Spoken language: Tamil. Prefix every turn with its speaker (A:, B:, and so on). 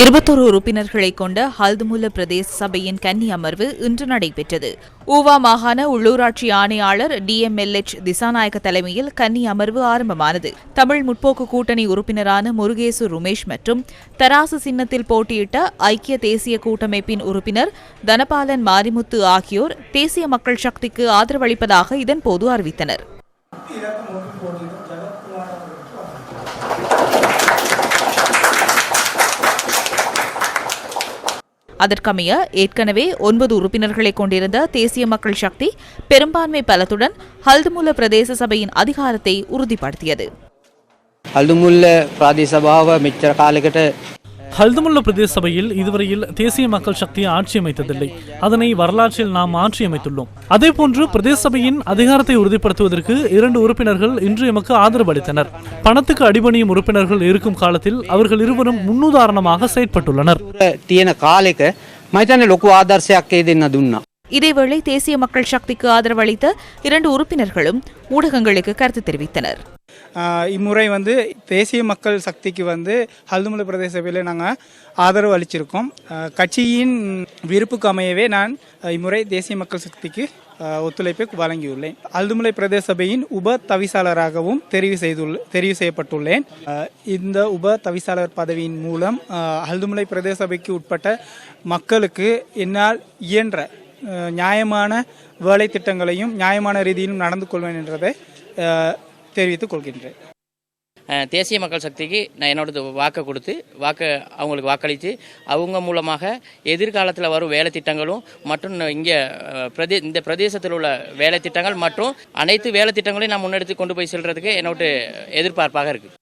A: இருபத்தொரு உறுப்பினர்களை கொண்ட ஹல்துமுல்ல பிரதேச சபையின் கன்னி அமர்வு இன்று நடைபெற்றது. ஊவா மாகாண உள்ளூராட்சி ஆணையாளர் டிஎம்எல்எச் திசாநாயக்க தலைமையில் கன்னி அமர்வு ஆரம்பமானது. தமிழ் முற்போக்கு கூட்டணி உறுப்பினரான முருகேசு ருமேஷ் மற்றும் தராசு சின்னத்தில் போட்டியிட்ட ஐக்கிய தேசிய கூட்டமைப்பின் உறுப்பினர் தனபாலன் மாரிமுத்து ஆகியோர் தேசிய மக்கள் சக்திக்கு ஆதரவளிப்பதாக இதன்போது அறிவித்தனர். அதற்கமைய ஏற்கனவே ஒன்பது உறுப்பினர்களை கொண்டிருந்த தேசிய மக்கள் சக்தி பெரும்பான்மை பலத்துடன் ஹல்துமுல்ல பிரதேச சபையின் அதிகாரத்தை உறுதிப்படுத்தியது
B: අල්දුමුල්ල ප්‍රාදේශභාව මෙච්චර කාලෙකට
C: ஹல்துமுல்ல பிரதேச சபையில் இதுவரையில் தேசிய மக்கள் சக்தி ஆட்சி அமைத்ததில்லை. அதனை வரலாற்றில் நாம் ஆட்சி அமைத்துள்ளோம். அதேபோன்று பிரதேச சபையின் அதிகாரத்தை உறுதிப்படுத்துவதற்கு இரண்டு உறுப்பினர்கள் இன்று எமக்கு ஆதரவு அளித்தனர். பணத்துக்கு அடிபணியும் உறுப்பினர்கள் இருக்கும் காலத்தில் அவர்கள் இருவரும் முன்னுதாரணமாக செயற்பட்டுள்ளனர்.
A: இதேவேளை தேசிய மக்கள் சக்திக்கு ஆதரவு அளித்த இரண்டு உறுப்பினர்களும் ஊடகங்களுக்கு கருத்து தெரிவித்தனர்.
D: இம்முறை வந்து தேசிய மக்கள் சக்திக்கு வந்து ஹல்துமலை பிரதேச சபையில் நாங்கள் ஆதரவு அளிச்சிருக்கோம். கட்சியின் விருப்புக்கு அமையவே நான் இம்முறை தேசிய மக்கள் சக்திக்கு ஒத்துழைப்பை வழங்கியுள்ளேன். அல்துமலை பிரதேச சபையின் உப தவிசாளராகவும் தெரிவு செய்துள்ள தெரிவு செய்யப்பட்டுள்ளேன். இந்த உப தவிசாளர் பதவியின் மூலம் அல்துமலை பிரதேச சபைக்கு உட்பட்ட மக்களுக்கு என்னால் இயன்ற நியாயமான வேலை திட்டங்களையும் நியாயமான ரீதியிலும் நடந்து கொள்வேன் என்றதை தெரிவித்துக் கொள்கின்றேன்.
E: தேசிய மக்கள் சக்திக்கு நான் என்னோட வாக்கை கொடுத்து வாக்கை அவங்களுக்கு வாக்களித்து அவங்க மூலமாக எதிர்காலத்தில் வரும் வேலை திட்டங்களும் மற்றும் இங்கே பிரதே இந்த பிரதேசத்தில் உள்ள வேலை திட்டங்கள் மற்றும் அனைத்து வேலை திட்டங்களையும் நான் முன்னெடுத்து கொண்டு போய் செல்றதுக்கு என்னோட எதிர்பார்ப்பாக இருக்குது